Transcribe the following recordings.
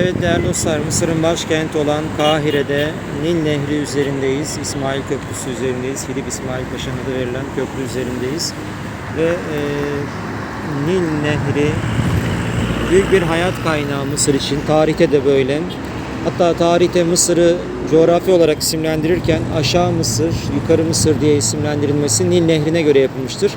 Evet değerli dostlar, Mısır'ın başkenti olan Kahire'de Nil Nehri üzerindeyiz. İsmail Köprüsü üzerindeyiz. Filip İsmail Paşa'nın adı verilen köprü üzerindeyiz. Ve e, Nil Nehri büyük bir hayat kaynağı Mısır için. Tarihte de böyle. Hatta tarihte Mısır'ı coğrafi olarak isimlendirirken aşağı Mısır, yukarı Mısır diye isimlendirilmesi Nil Nehri'ne göre yapılmıştır.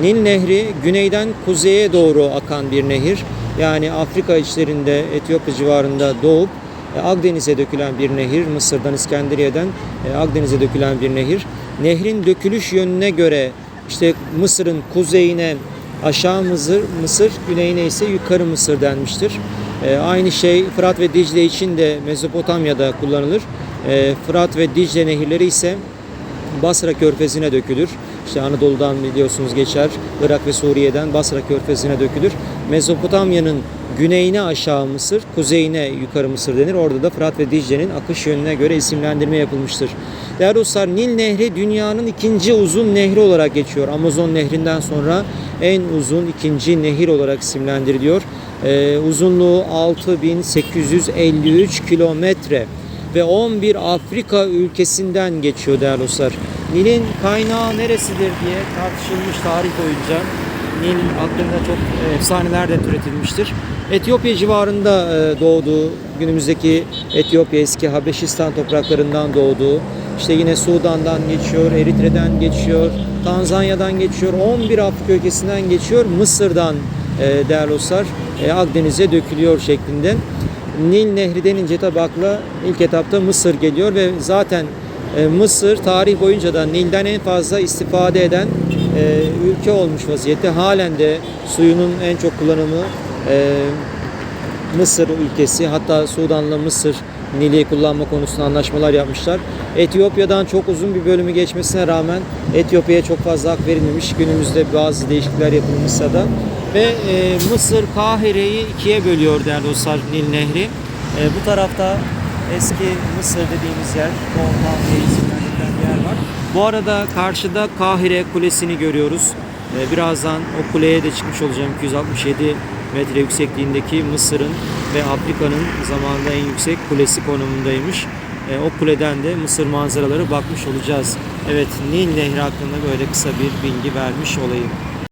Nil Nehri güneyden kuzeye doğru akan bir nehir. Yani Afrika içlerinde Etiyopya civarında doğup e, Akdeniz'e dökülen bir nehir. Mısır'dan İskenderiye'den e, Akdeniz'e dökülen bir nehir. Nehrin dökülüş yönüne göre işte Mısır'ın kuzeyine aşağı Mısır, Mısır güneyine ise yukarı Mısır denmiştir. E, aynı şey Fırat ve Dicle için de Mezopotamya'da kullanılır. Fırat ve Dicle nehirleri ise Basra Körfezi'ne dökülür. İşte Anadolu'dan biliyorsunuz geçer. Irak ve Suriye'den Basra Körfezi'ne dökülür. Mezopotamya'nın güneyine aşağı Mısır, kuzeyine yukarı Mısır denir. Orada da Fırat ve Dicle'nin akış yönüne göre isimlendirme yapılmıştır. Değerli dostlar Nil Nehri dünyanın ikinci uzun nehri olarak geçiyor. Amazon Nehri'nden sonra en uzun ikinci nehir olarak isimlendiriliyor. Ee, uzunluğu 6853 kilometre ve 11 Afrika ülkesinden geçiyor değerli dostlar. Nil'in kaynağı neresidir diye tartışılmış tarih boyunca. Nil hakkında çok e, efsaneler de türetilmiştir. Etiyopya civarında e, doğduğu, günümüzdeki Etiyopya eski Habeşistan topraklarından doğduğu, işte yine Sudan'dan geçiyor, Eritre'den geçiyor, Tanzanya'dan geçiyor, 11 Afrika ülkesinden geçiyor, Mısır'dan e, değerli dostlar Akdeniz'e dökülüyor şeklinde. Nil Nehri denince tabi akla ilk etapta Mısır geliyor ve zaten e, Mısır tarih boyunca da Nil'den en fazla istifade eden e, ülke olmuş vaziyette. Halen de suyunun en çok kullanımı e, Mısır ülkesi hatta Sudan'la Mısır Nil'i kullanma konusunda anlaşmalar yapmışlar. Etiyopya'dan çok uzun bir bölümü geçmesine rağmen Etiyopya'ya çok fazla hak verilmemiş. Günümüzde bazı değişiklikler yapılmışsa da ve e, Mısır Kahire'yi ikiye bölüyor değerli dostlar Nil Nehri. E, bu tarafta eski Mısır dediğimiz yer, Doğumdan isimlendirilen bir yer var. Bu arada karşıda Kahire Kulesi'ni görüyoruz. E, birazdan o kuleye de çıkmış olacağım 267 metre yüksekliğindeki Mısır'ın ve Afrika'nın zamanında en yüksek kulesi konumundaymış. E, o kuleden de Mısır manzaraları bakmış olacağız. Evet Nil Nehri hakkında böyle kısa bir bilgi vermiş olayım.